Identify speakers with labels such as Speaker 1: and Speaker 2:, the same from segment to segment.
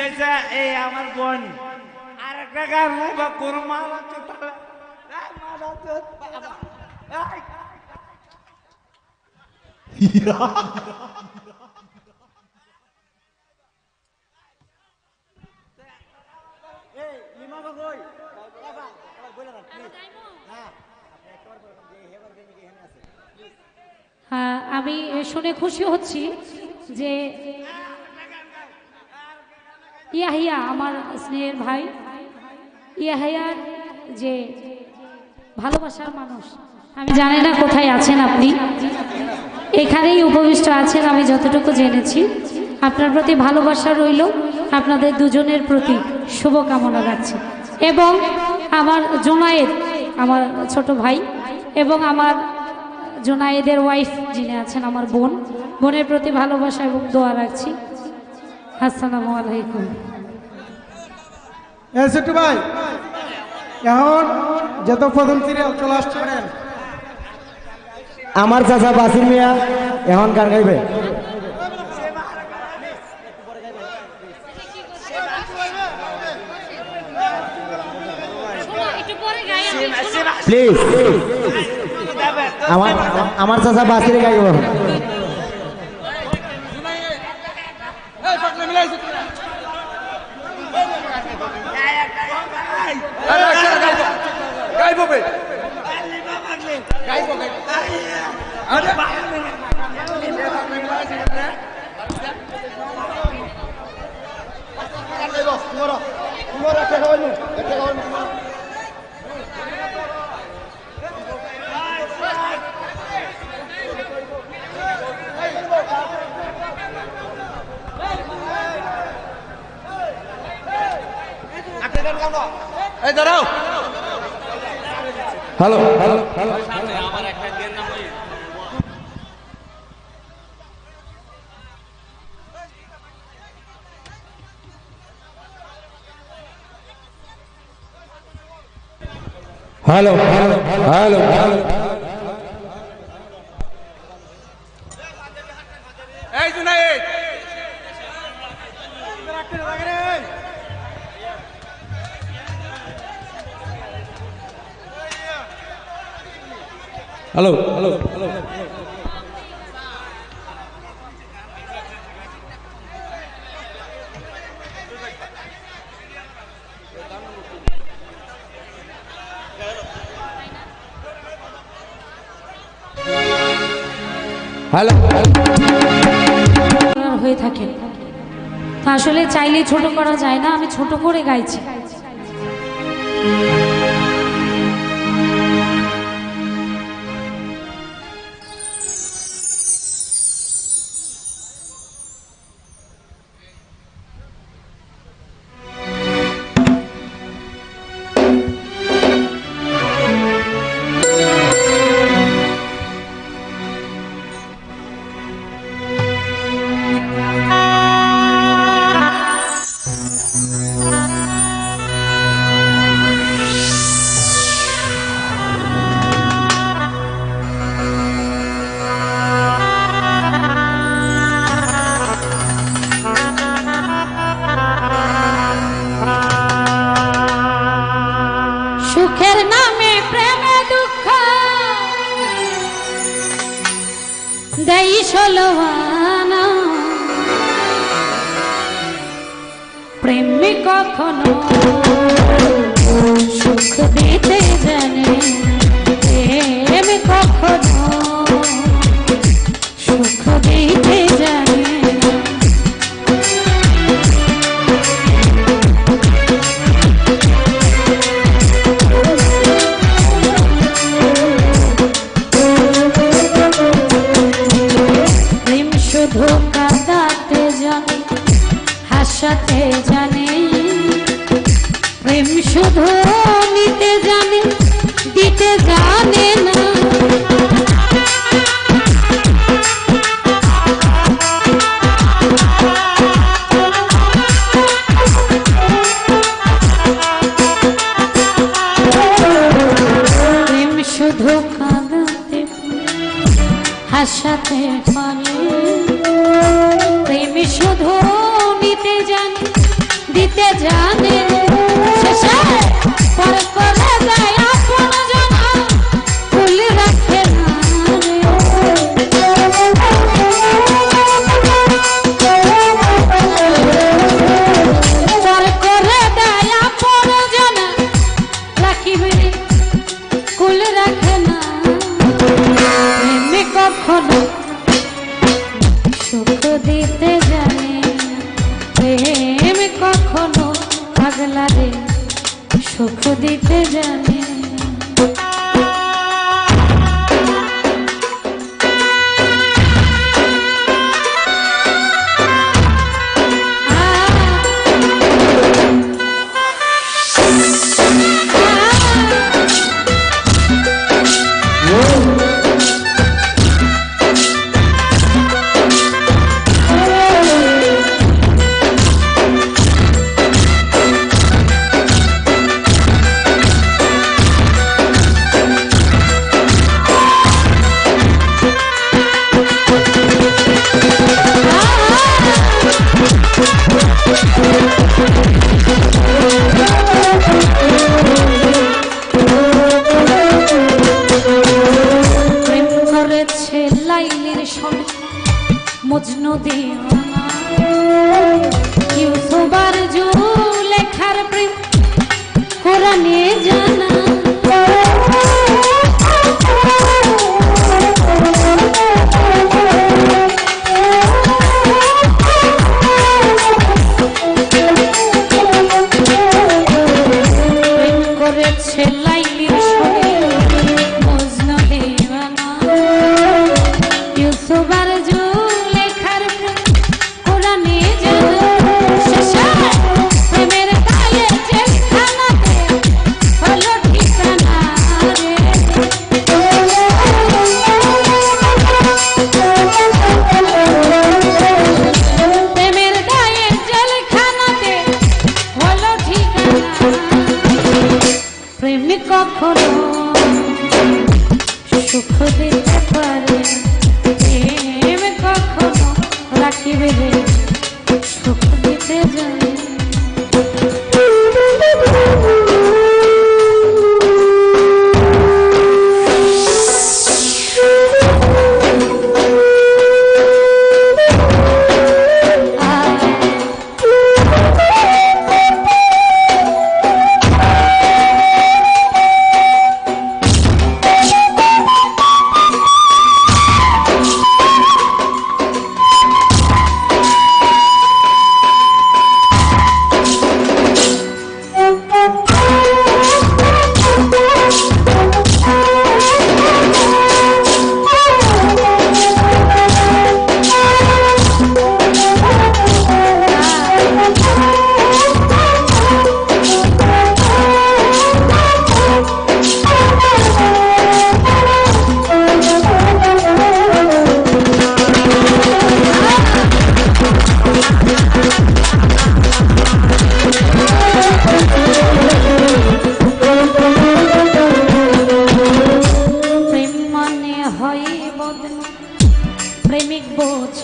Speaker 1: দিয়েছে এই আমার বোন আর একটা গান বা কোন মাল আছে তাহলে এই মাল আছে, বাবা, এই। এই, লিমা গো কই? বাবা, আবার বলে না, please। আপনি একবার বলবেন যে এই হেবার গেমি কি এখানে আছে?
Speaker 2: হ্যাঁ, আমি শুনে খুশি হচ্ছি যে ইয়াহিয়া, আমার স্নেহের ভাই। ইয়াহিয়ার যে ভালোবাসার মানুষ, আমি জানি না কোথায় আছেন আপনি। এখানেই উপবিষ্ট আছেন, আমি যতটুকু জেনেছি। আপনার প্রতি ভালোবাসা রইল, আপনাদের দুজনের প্রতি শুভকামনা রাখছি। এবং আমার জোনায়েদ, আমার ছোট ভাই, এবং আমার জোনায়েদের ওয়াইফ যিনি আছেন, আমার বোন। বোনের প্রতি ভালোবাসা এবং দোয়া রাখছি। আসসালামু আলাইকুম
Speaker 3: এ ছোট্টু ভাই এখন যত প্রথম সিরিয়াল চলে আসছে
Speaker 4: আমার চাচা বাসির মিয়া এখন গান গাইবে প্লিজ আমার আমার চাচা বাসিরে গাইব hello hello hello hello hello hello hello
Speaker 5: এই জুনাইদ
Speaker 4: হ্যালো হ্যালো।
Speaker 2: হয়ে থাকে। তো আসলে চাইলে ছোট করা যায় না আমি ছোট করে গাইছি। প্রেমে কখনো সুখ দিতে জানে প্রেম কখনো জানে। প্রেম শুধু নিতে জানে দিতে জানে না। শুধু কাঁদাতে হাসাতে जा পাগলা সুখ দিতে জানে Thank you. মজনু দিও না। কেউ সবার জু লেখার প্রেম কোরআনে জানা।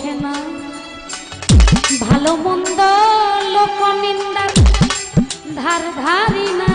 Speaker 2: বোঝে না। ভালো মন্দ লোক নিন্দার ধার ধারি না।